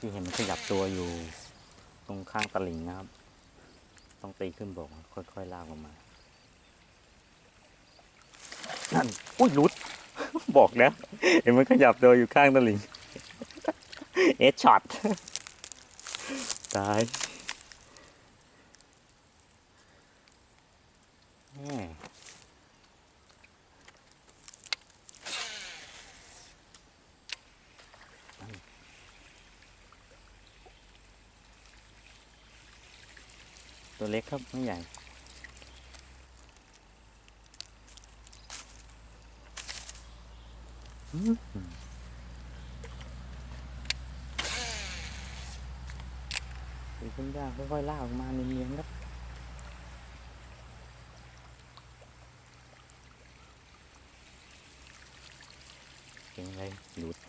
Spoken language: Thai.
ที่เห็นมันขยับตัวอยู่ ตรงข้างตลิ่งนะครับ ต้องตีขึ้นบกค่อยๆลากออกมา นั่น อุ้ยหลุด บอกนะ เห็นมันขยับตัวอยู่ข้างตลิ่ง เอชช็อต ตายแม่ ตัวเล็กครับไม่ใหญ่อืมตีขึ้นยาค่อยๆลาออกมาเนียนๆครับเป็นไงหลุด